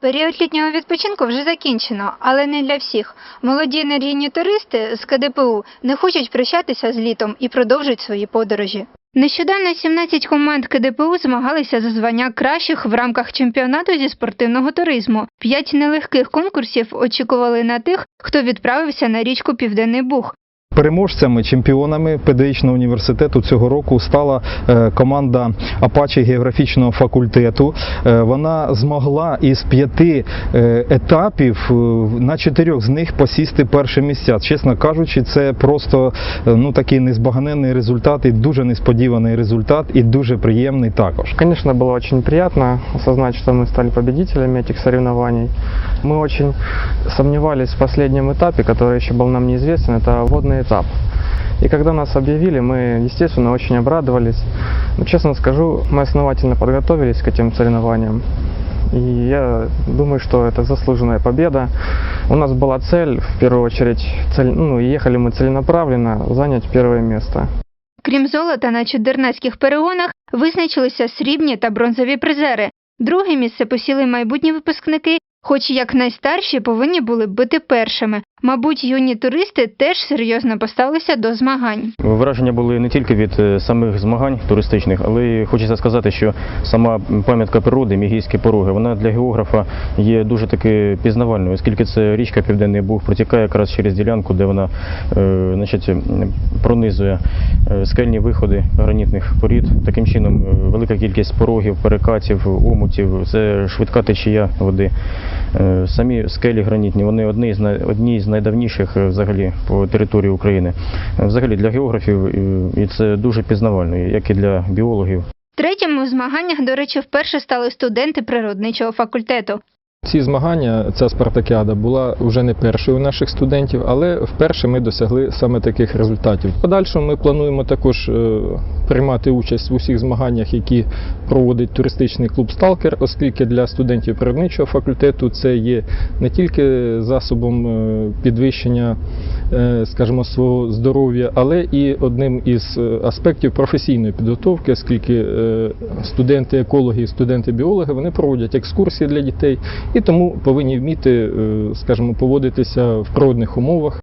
Період літнього відпочинку вже закінчено, але не для всіх. Молоді енергійні туристи з КДПУ не хочуть прощатися з літом і продовжують свої подорожі. Нещодавно 17 команд КДПУ змагалися за звання кращих в рамках чемпіонату зі спортивного туризму. П'ять нелегких конкурсів очікували на тих, хто відправився на річку Південний Буг. Переможцями, чемпіонами педагогічного університету цього року стала е, команда Апачі географічного факультету. Е, Вона змогла із п'яти е, етапів е, на чотирьох з них посісти перше місця. Чесно кажучи, це просто е, ну такий незбагненний результат і дуже несподіваний результат, і дуже приємний також. Конечно, было очень приятно осознать, что мы стали победителями этих соревнований. Мы очень сомневались в последнем этапе, который еще был нам неизвестен, это водный этап. И когда нас объявили, мы, естественно, очень обрадовались. Но, честно скажу, мы основательно подготовились к этим соревнованиям. И я думаю, что это заслуженная победа. У нас была цель, в первую очередь, цель, ну, ехали мы целенаправленно занять первое место. Крім золота на чудернацьких перегонах визначилися срібні та бронзові призери. Друге місце посіли майбутні випускники, хоч як найстарші повинні були бути першими. Мабуть, юні туристи теж серйозно поставилися до змагань. Враження були не тільки від е, самих змагань туристичних, але й хочеться сказати, що сама пам'ятка природи, Мігійські пороги, вона для географа є дуже таки пізнавальною, оскільки це річка Південний Буг протікає якраз через ділянку, де вона е, значить, пронизує е, скельні виходи гранітних порід. Таким чином, велика кількість порогів, перекатів, омутів, це швидка течія води. Самі скелі гранітні, вони одні з одні з найдавніших е, взагалі по території України. Е, Взагалі для географів е, і це дуже пізнавально, як і для біологів. Третім у змаганнях, до речі, вперше стали студенти природничого факультету. Ці змагання, ця спартакіада була вже не першою у наших студентів, але вперше ми досягли саме таких результатів. Подальшому ми плануємо також е, приймати участь в усіх змаганнях, які проводить туристичний клуб Сталкер, оскільки для студентів природничого факультету це є не тільки засобом е, підвищення, е, скажімо, свого здоров'я, але і одним із аспектів професійної підготовки, оскільки е, студенти екологи і студенти біологи вони проводять екскурсії для дітей і тому повинні вміти, е, скажімо, поводитися в природних умовах.